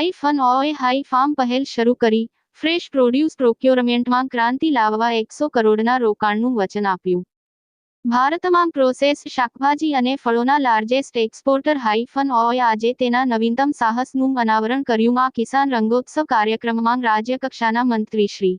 High fun ઓએ Hyfarm પહેલ શરૂ કરી. ફ્રેશ પ્રોડ્યુસ પ્રોક્યોરમેન્ટમાં ક્રાંતિ લાવવા એકસો કરોડના રોકાણનું વચન આપ્યું. ભારતમાં પ્રોસેસ શાકભાજી અને ફળોના લાર્જેસ્ટ એક્સપોર્ટર હાઈફન ઓએ આજે તેના નવીનતમ સાહસનું અનાવરણ કર્યું. આ કિસાન રંગોત્સવ કાર્યક્રમમાં રાજ્યકક્ષાના મંત્રી શ્રી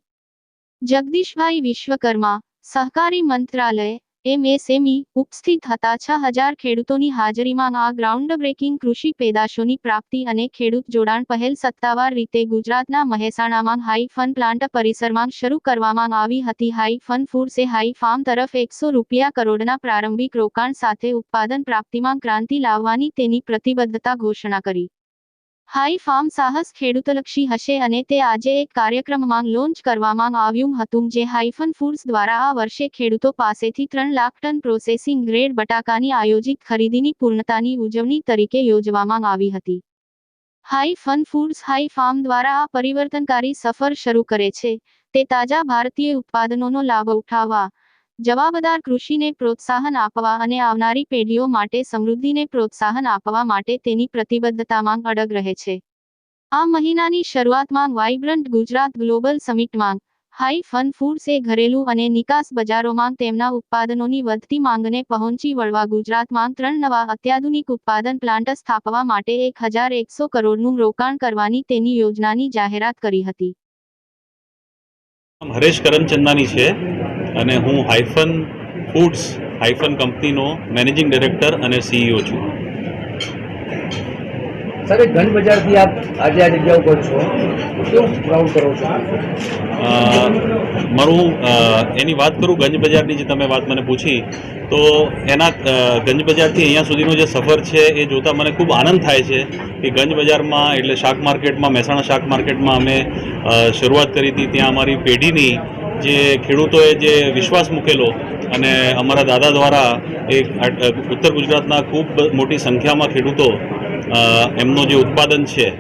જગદીશભાઈ વિશ્વકર્મા, સહકારી મંત્રાલય એમએસએમઈ ઉપસ્થિત હતા છ હજાર ખેડૂતોની હાજરીમાં આ ગ્રાઉન્ડ બ્રેકિંગ કૃષિ પેદાશોની પ્રાપ્તિ અને ખેડૂત જોડાણ પહેલ સત્તાવાર રીતે ગુજરાતના મહેસાણામાં હાઈ ફન પ્લાન્ટ પરિસરમાં શરૂ કરવામાં આવી હતી. હાઈ ફન ફૂડ્સે હાઈ ફાર્મ તરફ એકસો રૂપિયા કરોડના પ્રારંભિક રોકાણ સાથે ઉત્પાદન પ્રાપ્તિમાં ક્રાંતિ લાવવાની તેની પ્રતિબદ્ધતા ઘોષણા કરી. હાઈ ફાર્મ સાહસ ખેડૂતલક્ષી હશે અને તે આજે એક કાર્યક્રમમાં લોન્ચ કરવામાં આવ્યું હતું જે હાઈફન ફૂડ્સ દ્વારા આ વર્ષે ખેડૂતો પાસેથી ત્રણ લાખ ટન પ્રોસેસિંગ ગ્રેડ બટાકાની આયોજિત ખરીદીની પૂર્ણતાની ઉજવણી તરીકે યોજવામાં આવી હતી. Hyfun foods Hyfarm દ્વારા આ પરિવર્તનકારી સફર શરૂ કરે છે. તે તાજા ભારતીય ઉત્પાદનોનો લાભ ઉઠાવવા જવાબદાર કૃષિને પ્રોત્સાહન આપવા અને આવનારી પેઢીઓ માટે સમૃદ્ધિને પ્રોત્સાહન આપવા માટે તેની પ્રતિબદ્ધતામાં અડગ રહે છે. આ મહિનાની શરૂઆતમાં વાઇબ્રન્ટ ગુજરાત ગ્લોબલ સમિટમાં હાઈ ફન ફૂડ્સ ઘરેલું અને નિકાસ બજારોમાં તેમના ઉત્પાદનોની વધતી માંગને પહોંચી વળવા ગુજરાતમાં ત્રણ નવા અત્યાધુનિક ઉત્પાદન પ્લાન્ટ સ્થાપવા માટે એક હજાર એકસો કરોડનું રોકાણ કરવાની તેની યોજનાની જાહેરાત કરી હતી. હરેશ કરમચંદાની છે. અને હું હાઇફન ફૂડ્સ હાઇફન કંપનીનો મેનેજિંગ ડિરેક્ટર અને સીઈઓ છું. સર ઘન બજારથી આપ આજે આ જગ્યા ઉપર છો. કેવું પ્રાઉડ કરો છો? મારું એની વાત કરું ગંજ બજારની જે તમે વાત મને પૂછી તો એના ગંજ બજારથી અહીંયા સુધીનો જે સફર છે એ જોતાં મને ખૂબ આનંદ થાય છે કે ગંજ બજારમાં એટલે શાક માર્કેટમાં મહેસાણા શાક માર્કેટમાં અમે શરૂઆત કરી હતી. ત્યાં અમારી પેઢીની જે ખેડૂતોએ જે વિશ્વાસ મૂકેલો અને અમારા દાદા દ્વારા એક ઉત્તર ગુજરાતના ખૂબ મોટી સંખ્યામાં ખેડૂતો એમનો જે ઉત્પાદન છે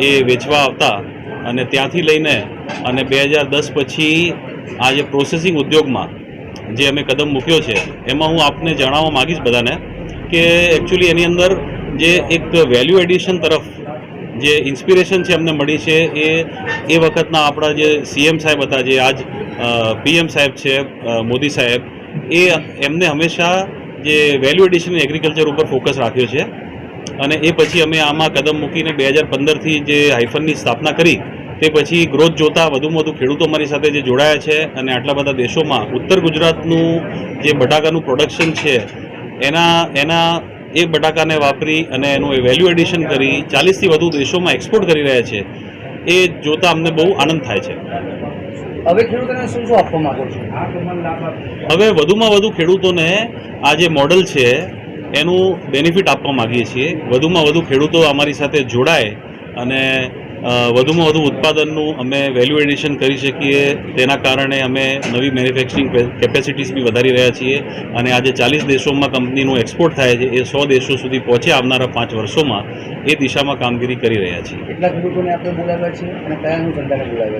એ વેચવા આવતા અને ત્યાંથી લઈને અને બે હજાર દસ પછી આ જે પ્રોસેસિંગ ઉદ્યોગમાં જે અમે કદમ મૂક્યો છે, એમાં હું આપને જણાવવા માગીશ બધાને કે એકચ્યુઅલી એની અંદર જે એક વેલ્યુ એડિશન તરફ જે ઇન્સ્પિરેશન છે અમને મળી છે એ એ વખતના આપણા જે સીએમ સાહેબ હતા, જે આજ પીએમ સાહેબ છે મોદી સાહેબ, એ એમને હંમેશા જે વેલ્યુ એડિશન એગ્રીકલ્ચર ઉપર ફોકસ રાખ્યો છે. અને એ પછી અમે આમાં કદમ મૂકીને બે હજાર પંદરથી જે હાઇફનની સ્થાપના કરી, તે પછી ગ્રોથ જોતા વધુમાં વધુ ખેડૂતો મારી સાથે જે જોડાયા છે અને આટલા બધા દેશોમાં, ઉત્તર ગુજરાતનું જે બટાકાનું પ્રોડક્શન છે, એના એના એ બટાકાને વાપરી અને એનું એ વેલ્યુ એડિશન કરી ચાલીસથી વધુ દેશોમાં એક્સપોર્ટ કરી રહ્યા છે એ જોતા અમને બહુ આનંદ થાય છે. હવે ખેડૂતોને શું શું આપવા માંગો છો? હવે વધુમાં વધુ ખેડૂતોને આ જે મોડલ છે એનું બેનિફિટ આપવા માગીએ છીએ. વધુમાં વધુ ખેડૂતો અમારી સાથે જોડાય અને વધુમાં વધુ ઉત્પાદનનું અમે વેલ્યુ એડિશન કરી શકીએ. તેના કારણે અમે નવી મેન્યુફેક્ચરિંગ કેપેસિટીઝ બી વધારી રહ્યા છીએ. અને આજે ચાલીસ દેશોમાં કંપનીનું એક્સપોર્ટ થાય છે એ સો દેશો સુધી પહોંચે આવનારા પાંચ વર્ષોમાં એ દિશામાં કામગીરી કરી રહ્યા છીએ.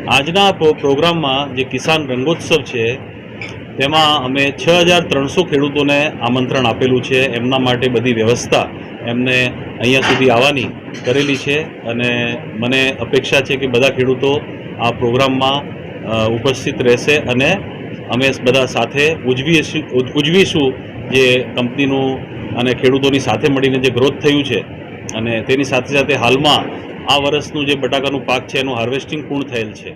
આજના પ્રો- પ્રોગ્રામમાં જે કિસાન રંગોત્સવ છે તેમાં અમે છ હજાર ત્રણસો ખેડૂતોને આમંત્રણ આપેલું છે. એમના માટે બધી વ્યવસ્થા એમને અહીંયા સુધી આવવાની કરેલી છે અને મને અપેક્ષા છે કે બધા ખેડૂતો આ પ્રોગ્રામમાં ઉપસ્થિત રહેશે અને અમે બધા સાથે ઉજવીશું ઉજવીશું જે કંપનીનું અને ખેડૂતોની સાથે મળીને જે ગ્રોથ થયું છે. અને તેની સાથે સાથે હાલમાં આ વર્ષનું જે બટાકાનું પાક છે એનું હાર્વેસ્ટિંગ પૂર્ણ થયેલ છે.